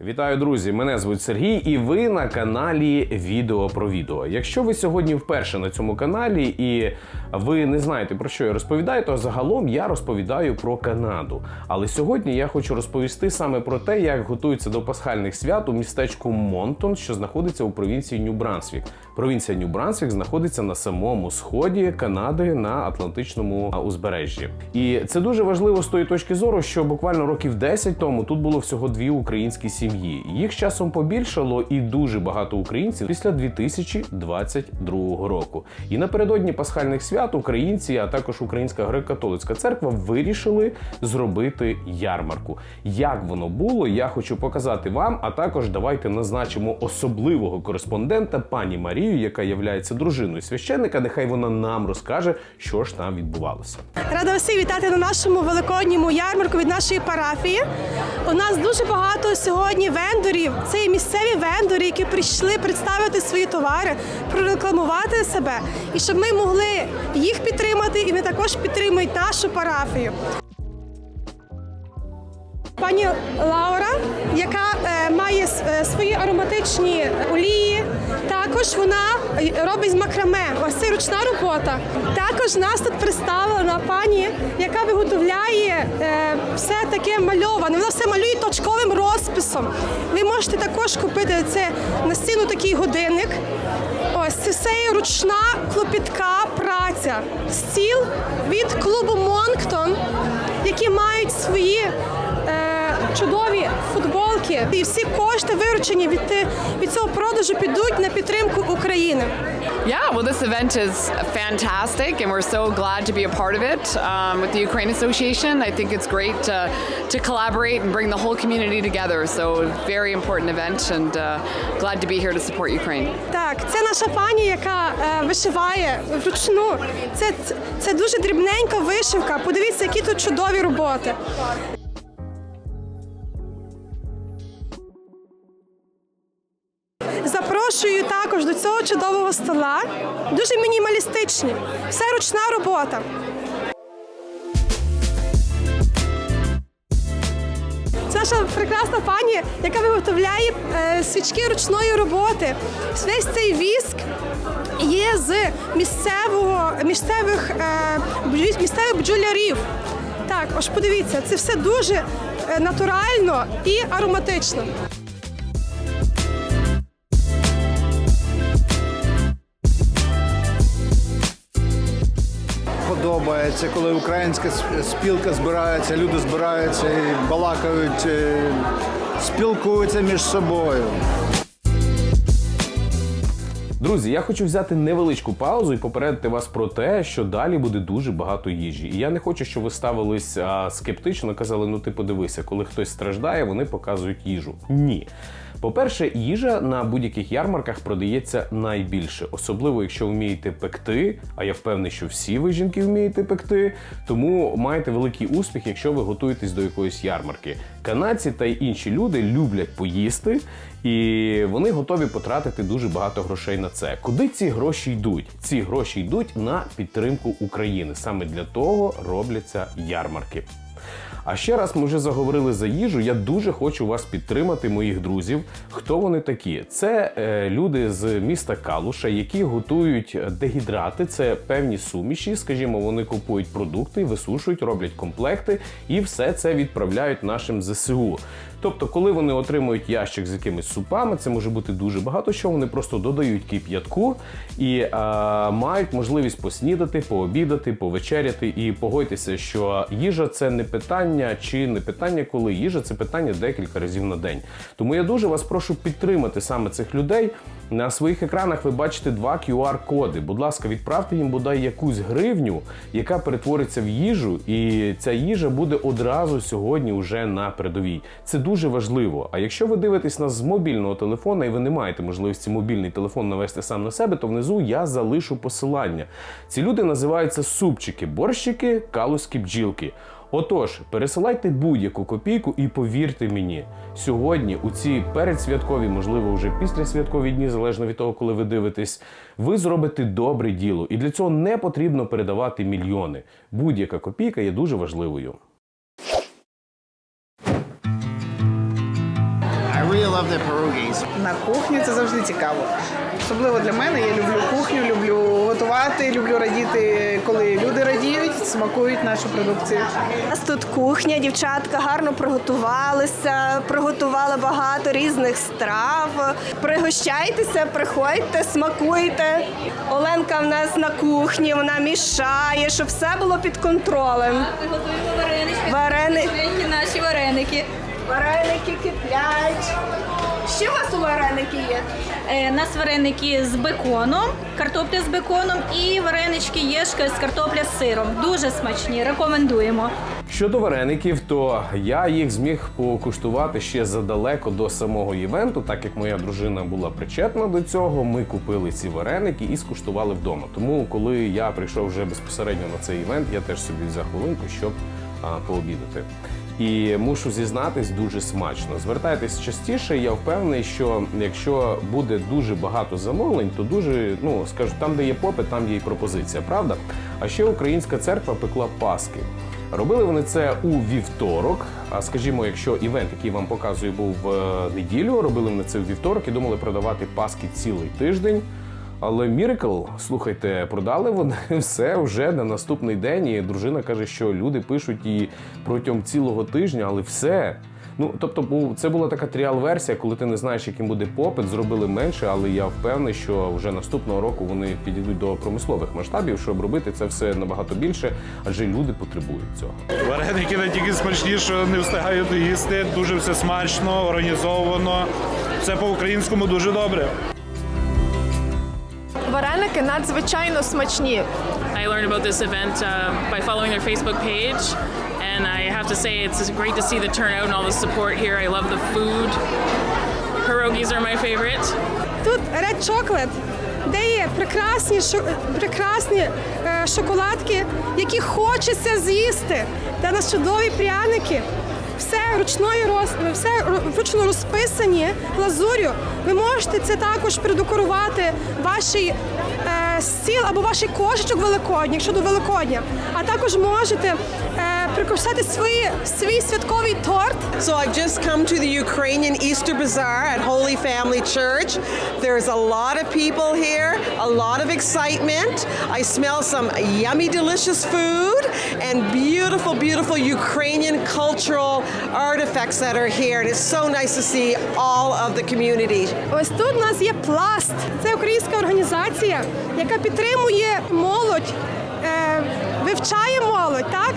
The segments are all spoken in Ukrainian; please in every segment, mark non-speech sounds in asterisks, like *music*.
Вітаю, друзі! Мене звуть Сергій, і ви на каналі Відео про відео. Якщо ви сьогодні вперше на цьому каналі і ви не знаєте про що я розповідаю, то загалом я розповідаю про Канаду. Але сьогодні я хочу розповісти саме про те, як готуються до пасхальних свят у містечку Монтон, що знаходиться у провінції Нью-Брансвік. Провінція Нью-Брансвік знаходиться на самому сході Канади на Атлантичному узбережжі. І це дуже важливо з тої точки зору, що буквально років 10 тому тут було всього дві українські сім'ї. Їх часом побільшало, і дуже багато українців після 2022 року. І напередодні пасхальних свят українці, а також Українська греко-католицька церква вирішили зробити ярмарку. Як воно було, я хочу показати вам. А також давайте назначимо особливого кореспондента пані Марію, яка є дружиною священника. Нехай вона нам розкаже, що ж там відбувалося. Рада всіх вітати на нашому великодньому ярмарку від нашої парафії. У нас дуже багато сьогодні вендорів. Це є місцеві вендори, які прийшли представити свої товари, прорекламувати себе, і щоб ми могли їх підтримати, і вони також підтримують нашу парафію. Пані Лаура, яка е, має е, свої ароматичні олії, також вона робить з макраме. Це ручна робота. Також нас тут представлена пані, яка виготовляє е, все таке мальоване. Вона все малює точковим розписом. Ви можете також купити це на стіну такий годинник. Ось це все ручна клопітка праця. Стіл від клубу Монктон, які мають свої е, чудові футболки. І всі кошти, виручені від, від цього продажу, підуть на підтримку України. Yeah, well, this event is fantastic, and we're so glad to be a part of it um, with the Ukraine Association. I think it's great to, to collaborate and bring the whole community together. So, very important event, and uh, glad to be here to support Ukraine. Так, це наша пані, яка е, вишиває вручну. Це, це дуже дрібненька вишивка. Подивіться, які тут чудові роботи. Стола. Дуже мінімалістичні. Все ручна робота. Це наша прекрасна пані, яка виготовляє е, свічки ручної роботи. Весь цей віск є з місцевого місцевих е, місцевих бджолярів. Так, ось подивіться, це все дуже е, натурально і ароматично. Подобається, коли українська спілка збирається, люди збираються і балакають, е, спілкуються між собою. Друзі, я хочу взяти невеличку паузу і попередити вас про те, що далі буде дуже багато їжі. І я не хочу, щоб ви ставились а, скептично, казали, ну ти подивися, коли хтось страждає, вони показують їжу. Ні. По-перше, їжа на будь-яких ярмарках продається найбільше, особливо якщо вмієте пекти. А я впевнений, що всі ви жінки вмієте пекти. Тому маєте великий успіх, якщо ви готуєтесь до якоїсь ярмарки. Канадці та й інші люди люблять поїсти, і вони готові потратити дуже багато грошей на це. Куди ці гроші йдуть? Ці гроші йдуть на підтримку України. Саме для того робляться ярмарки. А ще раз ми вже заговорили за їжу. Я дуже хочу вас підтримати, моїх друзів. Хто вони такі? Це е, люди з міста Калуша, які готують дегідрати. Це певні суміші. Скажімо, вони купують продукти, висушують, роблять комплекти і все це відправляють нашим ЗСУ. Тобто, коли вони отримують ящик з якимись супами, це може бути дуже багато що. Вони просто додають кип'ятку і е, мають можливість поснідати, пообідати, повечеряти. І погодьтеся, що їжа це не питання чи не питання, коли їжа це питання декілька разів на день. Тому я дуже вас прошу підтримати саме цих людей. На своїх екранах ви бачите два QR-коди. Будь ласка, відправте їм бодай якусь гривню, яка перетвориться в їжу, і ця їжа буде одразу сьогодні уже на передовій. Це дуже важливо. А якщо ви дивитесь нас з мобільного телефона і ви не маєте можливості мобільний телефон навести сам на себе, то внизу я залишу посилання. Ці люди називаються супчики, борщики, калузькі бджілки. Отож, пересилайте будь-яку копійку і повірте мені, сьогодні, у ці передсвяткові, можливо, вже післясвяткові дні, залежно від того, коли ви дивитесь, ви зробите добре діло. І для цього не потрібно передавати мільйони. Будь-яка копійка є дуже важливою. На кухні це завжди цікаво. Особливо для мене. Я люблю кухню, люблю готувати, люблю радіти, коли люди радіють, смакують нашу продукцію. У нас тут кухня, дівчатка гарно приготувалися, приготували багато різних страв. Пригощайтеся, приходьте, смакуйте. Оленка в нас на кухні, вона мішає, щоб все було під контролем. Готуємо варенички. Варени... Наші вареники. Вареники киплять. Що у вас у вареники є? Е, У нас вареники з беконом, картопля з беконом і варенички єшка з картопля з сиром. Дуже смачні, рекомендуємо. Щодо вареників, то я їх зміг покуштувати ще задалеко до самого івенту, так як моя дружина була причетна до цього. Ми купили ці вареники і скуштували вдома. Тому, коли я прийшов вже безпосередньо на цей івент, я теж собі взяв хвилинку, щоб а, пообідати. І мушу зізнатись, дуже смачно. Звертайтесь частіше. Я впевнений, що якщо буде дуже багато замовлень, то дуже ну скажу, там, де є попит, там є і пропозиція, правда? А ще українська церква пекла паски. Робили вони це у вівторок. А скажімо, якщо івент, який вам показую, був в е, неділю, робили вони це у вівторок і думали продавати паски цілий тиждень. Але Miracle, слухайте, продали вони *laughs* все вже на наступний день. І дружина каже, що люди пишуть і протягом цілого тижня, але все. Ну тобто, це була така тріал-версія, коли ти не знаєш, яким буде попит, зробили менше, але я впевнений, що вже наступного року вони підійдуть до промислових масштабів, щоб робити це все набагато більше, адже люди потребують цього. Вареники не тільки смачні, не встигаю доїсти. Дуже все смачно, організовано. Все по-українському дуже добре. Вареники надзвичайно смачні. I learned about this event uh, by following their Facebook page, and I have to say it's great to see the turnout and all the support here. I love the food. Pierogies are my favorite. Тут Red Chocolate, де є прекрасні, шо- прекрасні е, шоколадки, які хочеться з'їсти. Де нас чудові пряники. Все ручною роз, все ру- вручну розписані глазур'ю. Ви можете це також придекорувати вашій е, стіл або вашій кошечок великодні, якщо до Великодня. А також можете е, прикрашати свої, свій святковий торт So I've just come to the Ukrainian Easter Bazaar at Holy Family Church. There's a lot of people here, a lot of excitement. I smell some yummy, delicious food and beautiful, beautiful Ukrainian cultural artifacts that are here. And it's so nice to see all of the community. Ось тут у нас є пласт. Це українська організація, яка підтримує молодь, е, вивчає молодь, так?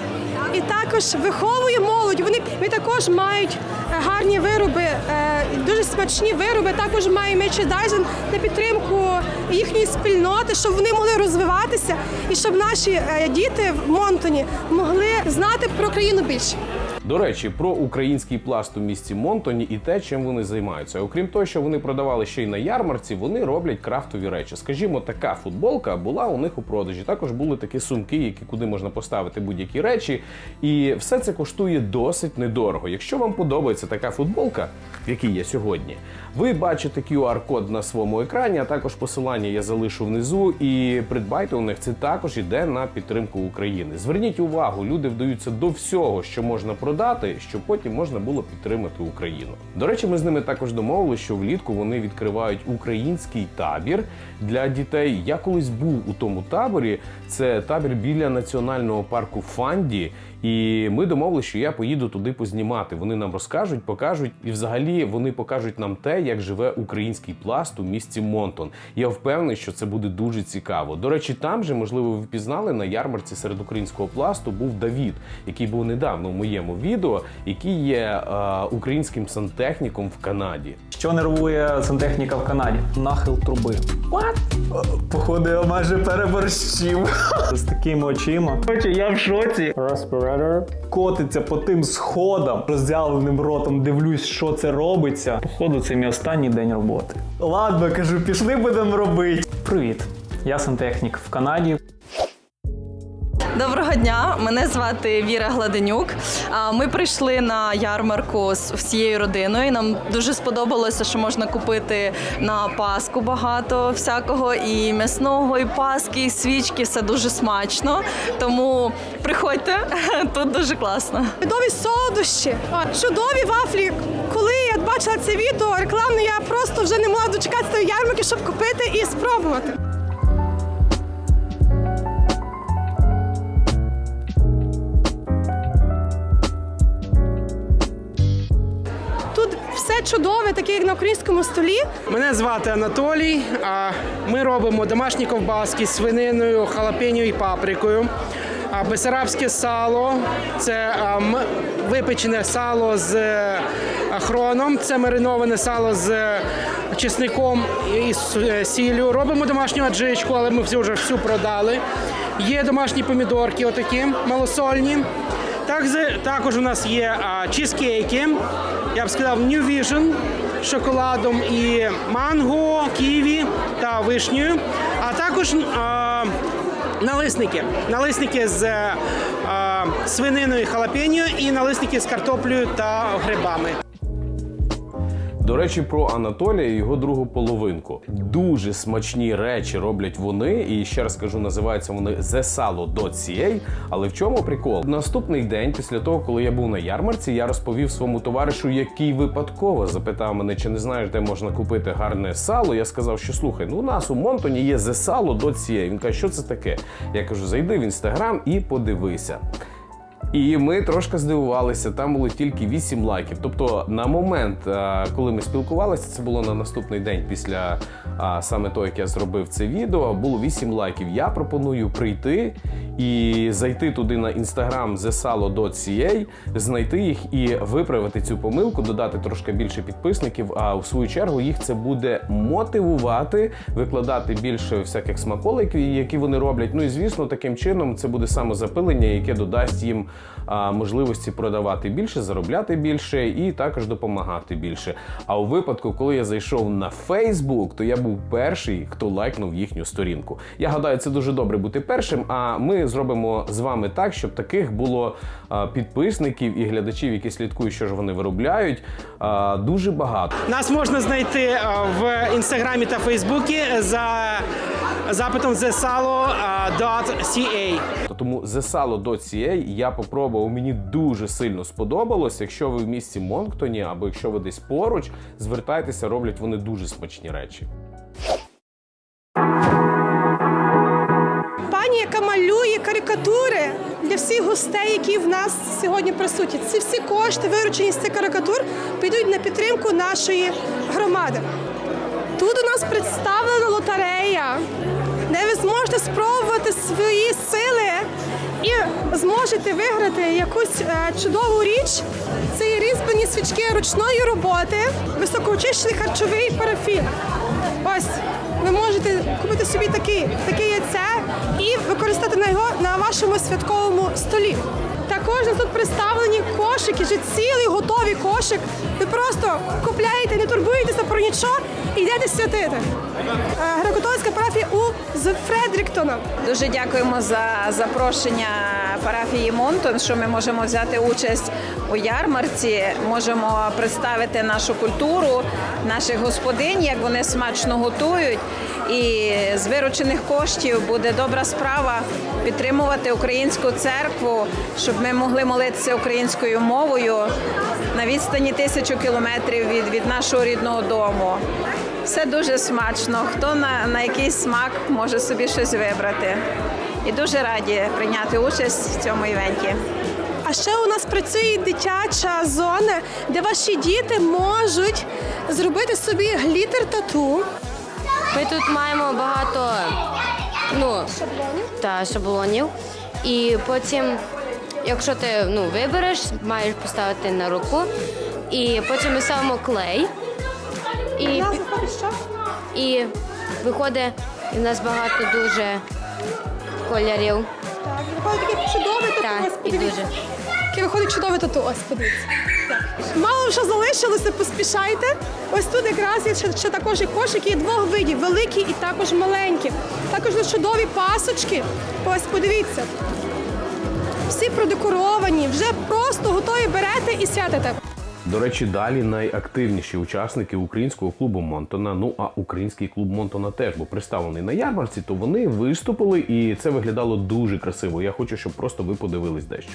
І також виховує молодь. Вони, ми також мають е, гарні вироби, е, дуже смачні вироби. Також має мерчендайзинг на підтримку їхньої спільноти, щоб вони могли розвиватися і щоб наші е, діти в Монтоні могли знати про країну більше. До речі, про український пласт у місті Монтоні і те, чим вони займаються. Окрім того, що вони продавали ще й на ярмарці, вони роблять крафтові речі. Скажімо, така футболка була у них у продажі. Також були такі сумки, які куди можна поставити будь-які речі. І все це коштує досить недорого. Якщо вам подобається така футболка, в якій я сьогодні, ви бачите QR-код на своєму екрані, а також посилання я залишу внизу. І придбайте у них це також іде на підтримку України. Зверніть увагу, люди вдаються до всього, що можна продати, щоб потім можна було підтримати Україну. До речі, ми з ними також домовилися, що влітку вони відкривають український табір для дітей. Я колись був у тому таборі. Це табір біля національного парку Фанді. І ми домовилися, що я поїду туди познімати. Вони нам розкажуть, покажуть, і взагалі вони покажуть нам те, як живе український пласт у місті Монтон. Я впевнений, що це буде дуже цікаво. До речі, там же, можливо, ви впізнали на ярмарці серед українського пласту був Давід, який був недавно в моєму відео, який є е, українським сантехніком в Канаді. Що нервує сантехніка в Канаді? Нахил труби. What? Походу, я майже переборщив. *laughs* З такими очима. Я в шоці. Респіратор. Котиться по тим сходам, роздяленим ротом, дивлюсь, що це робиться. Походу, це мій останній день роботи. Ладно, кажу, пішли будемо робити. Привіт. Я сантехнік в Канаді. Доброго дня, мене звати Віра Гладенюк. Ми прийшли на ярмарку з всією родиною. Нам дуже сподобалося, що можна купити на Пасху багато всякого і м'ясного, і паски, і свічки. Все дуже смачно. Тому приходьте, *laughs* тут дуже класно. Чудові солодощі, чудові вафлі. Коли я бачу побачила це відео рекламне, я просто вже не могла дочекатися ярмарки, щоб купити і спробувати. Чудове, таке як на українському столі. Мене звати Анатолій. а Ми робимо домашні ковбаски з свининою, халапеньо і паприкою. Бесарабське сало це випечене сало з е, хроном, це мариноване сало з е, чесником і е, сіллю. Робимо домашню аджичку, але ми всю вже всю продали. Є домашні помідорки, отакі малосольні. Так, також у нас є чізкейки, я б сказав, New Vision з шоколадом і манго, ківі та вишнею. А також а, налисники. Налисники з а, свининою халапеньо і налисники з картоплею та грибами. До речі, про Анатолія і його другу половинку. Дуже смачні речі роблять вони, і ще раз кажу, називаються вони zesalo.ca. Але в чому прикол? Наступний день, після того, коли я був на ярмарці, я розповів своєму товаришу, який випадково запитав мене, чи не знаєш, де можна купити гарне сало. Я сказав, що слухай, ну у нас у Монтоні є zesalo.ca. Він каже, що це таке? Я кажу, зайди в інстаграм і подивися. І ми трошки здивувалися, там було тільки 8 лайків. Тобто, на момент, коли ми спілкувалися, це було на наступний день після саме того, як я зробив це відео, було 8 лайків. Я пропоную прийти і зайти туди на інстаграм zesalo.ca, знайти їх і виправити цю помилку, додати трошки більше підписників. А в свою чергу їх це буде мотивувати, викладати більше всяких смаколиків, які вони роблять. Ну і звісно, таким чином це буде самозапилення, яке додасть їм а, можливості продавати більше, заробляти більше і також допомагати більше. А у випадку, коли я зайшов на Facebook, то я був перший, хто лайкнув їхню сторінку. Я гадаю, це дуже добре бути першим. А ми зробимо з вами так, щоб таких було підписників і глядачів, які слідкують, що ж вони виробляють, дуже багато. Нас можна знайти в інстаграмі та фейсбуці за запитом zesalo.ca. Тому zesalo.ca я попробував, мені дуже сильно сподобалось. Якщо ви в місті Монктоні або якщо ви десь поруч, звертайтеся, роблять вони дуже смачні речі. Пані, яка малює карикатури для всіх гостей, які в нас сьогодні присутні. Ці всі кошти, виручені з цих карикатур, підуть на підтримку нашої громади. Тут у нас представлена лотерея, де ви зможете спробувати свої сили і зможете виграти якусь е, чудову річ. Це є різьблені свічки ручної роботи, високоочищений харчовий парафін. Ось ви можете купити його на вашому святковому столі. Також тут представлені кошики, вже цілий готовий кошик. Ви просто купляєте, не турбуєтеся про нічого і йдете святити. Е, Греко-католицька парафія у Фредріктона. Дуже дякуємо за запрошення парафії Монтон, що ми можемо взяти участь у ярмарці, можемо представити нашу культуру, наших господинь, як вони смачно готують. І з виручених коштів буде добра справа підтримувати українську церкву, щоб ми могли молитися українською мовою на відстані тисячу кілометрів від, від нашого рідного дому. Все дуже смачно. Хто на, на якийсь смак може собі щось вибрати. І дуже раді прийняти участь в цьому івенті. А ще у нас працює дитяча зона, де ваші діти можуть зробити собі глітер тату. Ми тут маємо багато ну, та, шаблонів. І потім, якщо ти ну, вибереш, маєш поставити на руку. І потім ми ставимо клей. І, і виходить, і в нас багато дуже кольорів. Так, виходить таке чудове тату. Так, ось і подивіться. дуже. Виходить чудове тату. Ось подивіться. Так. Мало що залишилося, поспішайте. Ось тут якраз є ще, ще також і кошики є двох видів: великі і також маленькі. Також є чудові пасочки. Ось подивіться. Всі продекоровані, вже просто готові берете і святите. До речі, далі найактивніші учасники українського клубу Монтона. Ну а український клуб Монтона теж був представлений на ярмарці, то вони виступили, і це виглядало дуже красиво. Я хочу, щоб просто ви подивились дещо.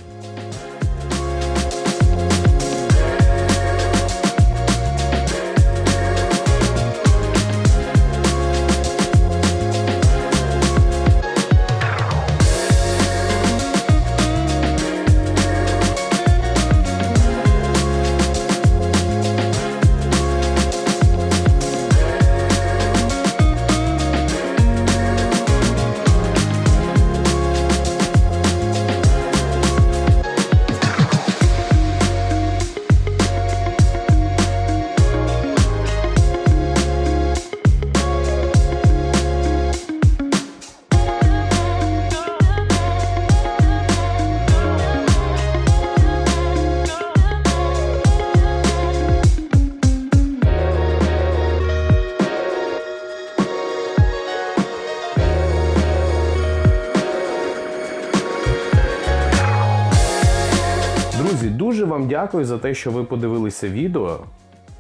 Вам дякую за те, що ви подивилися відео.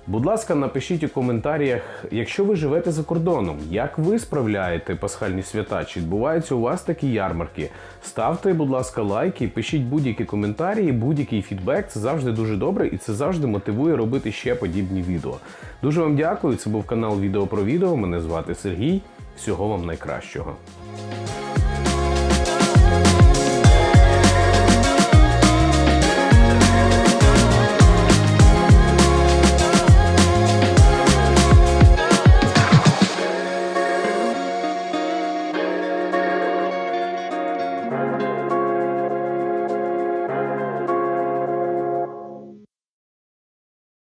Будь ласка, напишіть у коментарях, якщо ви живете за кордоном, як ви справляєте пасхальні свята, чи відбуваються у вас такі ярмарки. Ставте, будь ласка, лайки, пишіть будь-які коментарі, будь-який фідбек. Це завжди дуже добре і це завжди мотивує робити ще подібні відео. Дуже вам дякую. Це був канал Відео про відео. Мене звати Сергій. Всього вам найкращого.